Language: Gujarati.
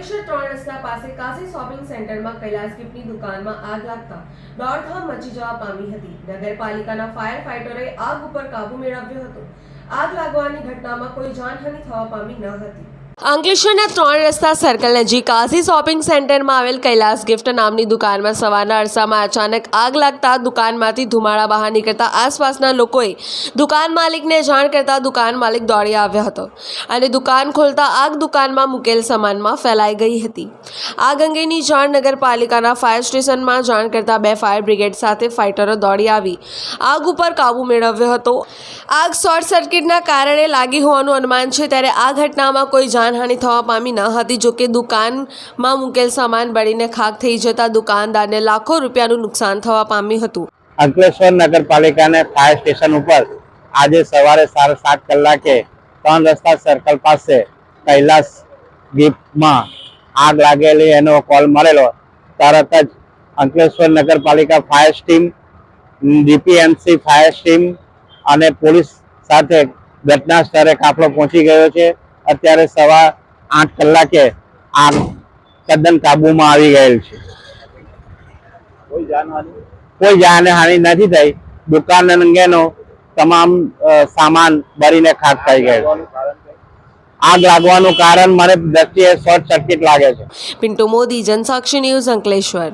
અંકલેશ્વર ત્રણ રસ્તા પાસે કાશી શોપિંગ સેન્ટરમાં કૈલાસ ગિફ્ટની દુકાનમાં આગ લાગતા દોડધામ મચી જવા પામી હતી. નગરપાલિકાના ફાયર ફાઇટરે આગ ઉપર કાબુ મેળવ્યો હતો. આગ લાગવાની ઘટનામાં કોઈ જાનહાનિ થવા પામી ન હતી. અંકલેશ્વરના ત્રણ રસ્તા સર્કલ નજીક કાઝી શોપિંગ સેન્ટરમાં આવેલ કૈલાસ ગિફ્ટ નામની દુકાનમાં સવારના અરસામાં અચાનક આગ લાગતા દુકાનમાંથી ધુમાડા બહાર નીકળતા આસપાસના લોકોએ દુકાન માલિકને જાણ કરતા દુકાન માલિક દોડી આવ્યો હતો અને દુકાન ખોલતા આગ દુકાનમાં મૂકેલ સામાનમાં ફેલાઈ ગઈ હતી. આગ અંગેની જાણ નગરપાલિકાના ફાયર સ્ટેશનમાં જાણ કરતા બે ફાયર બ્રિગેડ સાથે ફાઇટરો દોડી આવી. આગ ઉપર કાબૂ મેળવ્યો હતો. આગ શોર્ટ સર્કિટના કારણે લાગી હોવાનું અનુમાન છે. ત્યારે આ ઘટનામાં કોઈ જાનહાનિ થવા પામી ન હતી. જોકે દુકાનમાં મૂકેલ સામાન બળીને ખાક થઈ જતા દુકાનદારને લાખો રૂપિયાનું નુકસાન થવા પામ્યું હતું. અંકલેશ્વર નગરપાલિકાને ફાયર સ્ટેશન ઉપર આજે સવારે સાડા સાત કલાકે ત્રણ રસ્તા સર્કલ પાસે કૈલાસ ગિફ્ટમાં આગ લાગેલી એનો કોલ મળેલો. તરત જ અંકલેશ્વર નગરપાલિકા fire team, DPMC fire team અને પોલીસ સાથે ઘટના સ્થળે કાફલો પહોંચી ગયો છે. અત્યારે સવા આઠ કલાકે આ તદ્દન કાબુમાં આવી ગયેલ છે. કોઈ જાનહાનિ? નથી થઈ. દુકાન અંગેનો તમામ સામાન બરીને ખાક થઈ ગયો આગ લાગવાનું કારણ મને દ્રષ્ટિએ શોર્ટ સર્કિટ લાગે છે. પિન્ટુ મોદી જનસાક્ષી ન્યૂઝ અંકલેશ્વર.